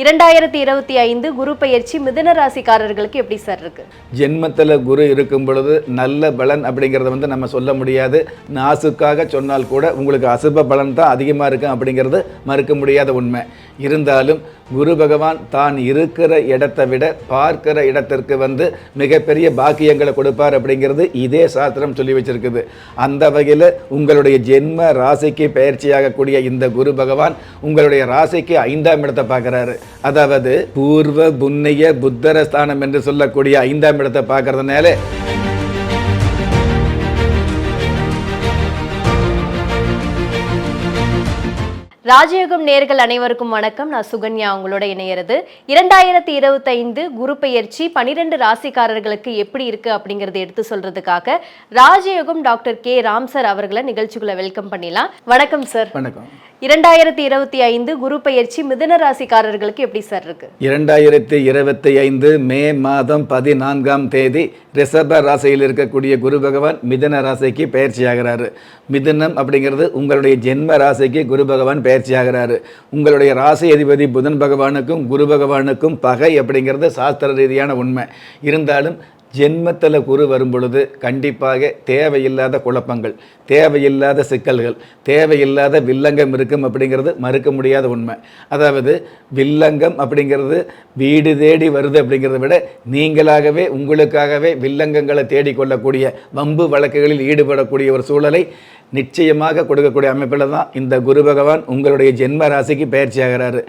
இரண்டாயிரத்தி இருபத்தி ஐந்து குரு பயிற்சி மிதன ராசிக்காரர்களுக்கு எப்படி சார் இருக்கு? ஜென்மத்தில் குரு இருக்கும் பொழுது நல்ல பலன் அப்படிங்கிறத வந்து நம்ம சொல்ல முடியாது. நாசுக்காக சொன்னால் கூட உங்களுக்கு அசுப பலன் தான் அதிகமாக இருக்கும் அப்படிங்கிறது மறுக்க முடியாத உண்மை. இருந்தாலும் குரு பகவான் தான் இருக்கிற இடத்தை விட பார்க்கிற இடத்திற்கு வந்து மிகப்பெரிய பாக்கியங்களை கொடுப்பார் அப்படிங்கிறது இதே சாஸ்திரம் சொல்லி வச்சிருக்குது. அந்த வகையில் உங்களுடைய ஜென்ம ராசிக்கு பயிற்சியாகக்கூடிய இந்த குரு பகவான் உங்களுடைய ராசிக்கு ஐந்தாம் இடத்தை பார்க்குறாரு. அதாவது பூர்வ புண்ணிய புத்தர ஸ்தானம் என்று சொல்லக்கூடிய ஐந்தாம் இடத்தை பார்க்கறதுனால ராஜயோகம் நேர்கள் அனைவருக்கும் வணக்கம். நான் சுகன்யா உங்களோட இணையிறது. இரண்டாயிரத்தி இருபத்தைந்து குரு பெயர்ச்சி பனிரெண்டு ராசிக்காரர்களுக்கு எப்படி இருக்கு அப்படிங்கறத எடுத்து சொல்றதுக்காக ராஜயோகம் டாக்டர் கே. ராம் சார் அவர்களை நிகழ்ச்சிக்குள்ள வெல்கம் பண்ணிடலாம். வணக்கம் சார். வணக்கம். இரண்டாயிரத்தி இருபத்தி ஐந்து குரு பயிற்சி மிதுன ராசிக்காரர்களுக்கு எப்படி சார் இருக்கு? இரண்டாயிரத்தி இருபத்தி ஐந்து மே மாதம் பதினான்காம் தேதி ரிஷப ராசியில் இருக்கக்கூடிய குரு பகவான் மிதுன ராசிக்கு பயிற்சியாகிறாரு மிதுனம் அப்படிங்கிறது உங்களுடைய ஜென்ம ராசிக்கு குரு பகவான் பயிற்சியாகிறாரு உங்களுடைய ராசி அதிபதி புதன் பகவானுக்கும் குரு பகவானுக்கும் பகை அப்படிங்கிறது சாஸ்திர ரீதியான உண்மை. இருந்தாலும் ஜென்மத்தில் குரு வரும் பொழுது கண்டிப்பாக தேவையில்லாத குழப்பங்கள் தேவையில்லாத சிக்கல்கள் தேவையில்லாத வில்லங்கம் இருக்கும் அப்படிங்கிறது மறுக்க முடியாத உண்மை. அதாவது வில்லங்கம் அப்படிங்கிறது வீடு தேடி வருது அப்படிங்கிறத விட நீங்களாகவே உங்களுக்காகவே வில்லங்கங்களை தேடிக்கொள்ளக்கூடிய வம்பு வழக்குகளில் ஈடுபடக்கூடிய ஒரு சூழலை நிச்சயமாக கொடுக்கக்கூடிய அமைப்பில் தான் இந்த குரு பகவான் உங்களுடைய ஜென்ம ராசிக்கு பயிற்சி ஆகிறாரு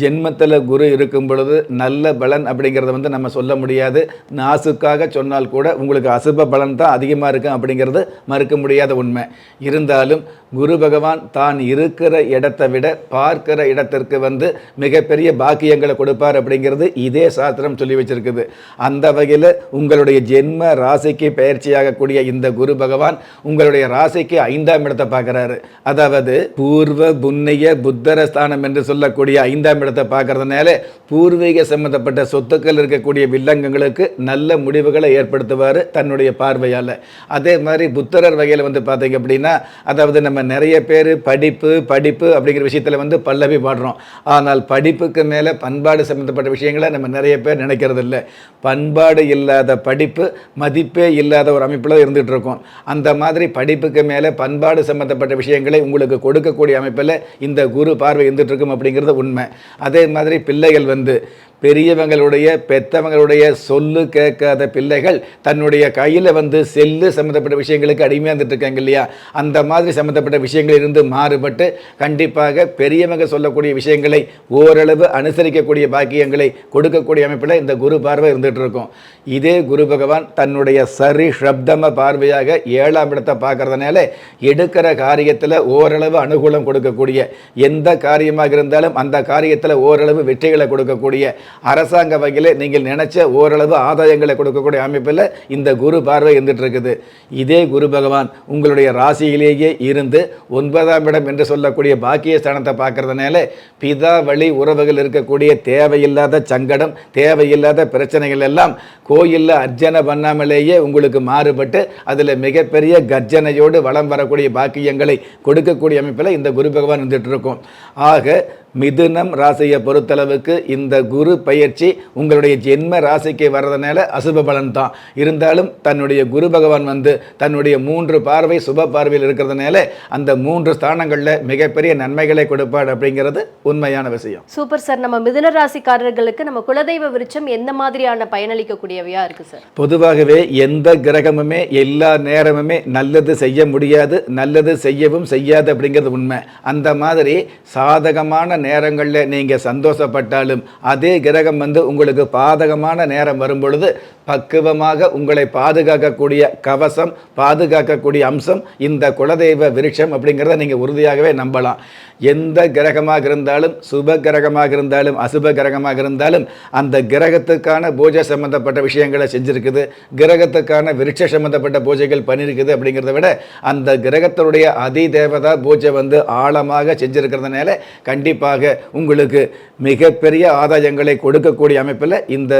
ஜென்மத்தில் குரு இருக்கும் பொழுது நல்ல பலன் அப்படிங்கிறத வந்து நம்ம சொல்ல முடியாது. நாசுக்காக சொன்னால் கூட உங்களுக்கு அசுப பலன் தான் அதிகமாக இருக்கும் அப்படிங்கிறது மறுக்க முடியாத உண்மை. இருந்தாலும் குரு பகவான் தான் இருக்கிற இடத்தை விட பார்க்கிற இடத்திற்கு வந்து மிகப்பெரிய பாக்கியங்களை கொடுப்பார் அப்படிங்கிறது இதே சாஸ்திரம் சொல்லி வச்சிருக்குது. அந்த வகையில் உங்களுடைய ஜென்ம ராசிக்கு பயிற்சியாகக்கூடிய இந்த குரு பகவான் உங்களுடைய ராசிக்கு ஐந்தாம் இடத்தை பார்க்குறாரு. அதாவது பூர்வ புண்ணிய புத்தர ஸ்தானம் என்று சொல்லக்கூடிய ஐந்தாம் இடத்தை பார்க்கறதுனால பூர்வீக சம்பந்தப்பட்ட சொத்துக்கள் இருக்கக்கூடிய வில்லங்கங்களுக்கு நல்ல முடிவுகளை ஏற்படுத்துவார் தன்னுடைய பார்வையால். அதே மாதிரி புத்தரர் வகையில் வந்து பார்த்தீங்க அப்படின்னா அதாவது நம்ம நிறைய பேர் படிப்பு படிப்பு அப்படிங்கிற விஷயத்தில் வந்து பல்லவி பாடுறோம் ஆனால் படிப்புக்கு மேலே பண்பாடு சம்மந்தப்பட்ட விஷயங்களை நம்ம நிறைய பேர் நினைக்கிறது இல்லை பண்பாடு இல்லாத படிப்பு மதிப்பே இல்லாத ஒரு அமைப்பில் இருந்துகிட்டு இருக்கோம். அந்த மாதிரி படிப்புக்கு மேலே பண்பாடு சம்மந்தப்பட்ட விஷயங்களை உங்களுக்கு கொடுக்கக்கூடிய அமைப்பில் இந்த குரு பார்வை இருந்துட்டு இருக்கும் அப்படிங்கிறது உண்மை. அதே மாதிரி பிள்ளைகள் வந்து பெரியவங்களுடைய பெத்தவங்களுடைய சொல்லு கேட்காத பிள்ளைகள் தன்னுடைய கையில் வந்து செல்லு சம்மந்தப்பட்ட விஷயங்களுக்கு அடிமையாக இருந்துட்டு இருக்காங்க இல்லையா? அந்த மாதிரி சம்மந்தப்பட்ட விஷயங்கள் இருந்து மாறுபட்டு கண்டிப்பாக பெரியவங்க சொல்லக்கூடிய விஷயங்களை ஓரளவு அனுசரிக்கக்கூடிய பாக்கியங்களை கொடுக்கக்கூடிய அமைப்பில் இந்த குரு பார்வை இருந்துகிட்டு இருக்கும். இதே குரு பகவான் தன்னுடைய சரி ஷப்தம பார்வையாக ஏழாம் இடத்தை பார்க்கறதுனால எடுக்கிற காரியத்தில் ஓரளவு அனுகூலம் கொடுக்கக்கூடிய எந்த காரியமாக இருந்தாலும் அந்த காரியத்தில் ஓரளவு வெற்றிகளை கொடுக்கக்கூடிய அரசாங்க வகையில் நீங்கள் நினைச்ச ஓரளவு ஆதாயங்களை கொடுக்கக்கூடிய அமைப்பில் இந்த குரு பார்வை இருந்துட்டு இருக்குது. இதே குரு பகவான் உங்களுடைய ராசியிலேயே இருந்து ஒன்பதாம் இடம் என்று சொல்லக்கூடிய பாக்கிய ஸ்தானத்தை பார்க்கறதுனால பிதா வழி உறவுகள் இருக்கக்கூடிய தேவையில்லாத சங்கடம் தேவையில்லாத பிரச்சனைகள் எல்லாம் கோயிலில் அர்ச்சனை பண்ணாமலேயே உங்களுக்கு மாறுபட்டு அதில் மிகப்பெரிய கர்ஜனையோடு வளம் வரக்கூடிய பாக்கியங்களை கொடுக்கக்கூடிய அமைப்பில் இந்த குரு பகவான் இருந்துட்டு இருக்கும். ஆக மிதுனம் ராசியை பொறுத்தளவுக்கு இந்த குரு பயிற்சி உங்களுடைய ஜென்ம ராசிக்கு வர்றதுனால அசுப பலன் தான் இருந்தாலும் தன்னுடைய குரு பகவான் வந்து தன்னுடைய மூன்று பார்வை சுப பார்வையில் இருக்கிறதுனால அந்த மூன்று ஸ்தானங்களில் மிகப்பெரிய நன்மைகளை கொடுப்பார் அப்படிங்கிறது உண்மையான விஷயம். சூப்பர் சார் நம்ம மிதுன ராசிக்காரர்களுக்கு நம்ம குலதெய்வ விருட்சம் எந்த மாதிரியான பயனளிக்கக்கூடியவையா இருக்கு சார் பொதுவாகவே எந்த கிரகமுமே எல்லா நேரமுமே நல்லது செய்ய முடியாது நல்லது செய்யவும் செய்யாது அப்படிங்கிறது உண்மை. அந்த மாதிரி சாதகமான நேரங்களில் நீங்கள் சந்தோஷப்பட்டாலும் அதே கிரகம் வந்து உங்களுக்கு பாதகமான நேரம் வரும் பொழுது பக்குவமாக உங்களை பாதுகாக்கக்கூடிய கவசம் பாதுகாக்கக்கூடிய அம்சம் இந்த குலதெய்வ விருட்சம் அப்படிங்கிறத நீங்கள் உறுதியாகவே நம்பலாம். எந்த கிரகமாக இருந்தாலும் சுப கிரகமாக இருந்தாலும் அசுப கிரகமாக இருந்தாலும் அந்த கிரகத்துக்கான பூஜை சம்பந்தப்பட்ட விஷயங்களை செஞ்சுருக்குது. கிரகத்துக்கான விருட்ச சம்பந்தப்பட்ட பூஜைகள் பண்ணியிருக்குது அப்படிங்கிறத விட அந்த கிரகத்தினுடைய அதிதேவதா பூஜை வந்து ஆழமாக செஞ்சுருக்கிறதுனால கண்டிப்பாக உங்களுக்கு மிகப்பெரிய ஆதாயங்களை கொடுக்கக்கூடிய அமைப்பில் இந்த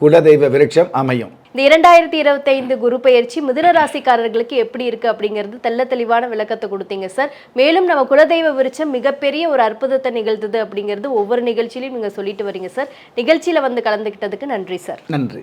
குலதெய்வ விருட்சம் அமையும். இந்த இரண்டாயிரத்தி இருபத்தைந்து குரு பெயர்ச்சி மிதுன ராசிக்காரர்களுக்கு எப்படி இருக்கு அப்படிங்கிறது தெள்ள தெளிவான விளக்கத்தை கொடுத்தீங்க சார் மேலும் நம்ம குலதெய்வ விருட்சம் மிகப்பெரிய ஒரு அற்புதத்தை நிகழ்த்துது அப்படிங்கிறது ஒவ்வொரு நிகழ்ச்சியிலையும் நீங்க சொல்லிட்டு வரீங்க சார் நிகழ்ச்சியில வந்து கலந்துக்கிட்டதுக்கு நன்றி சார் நன்றி.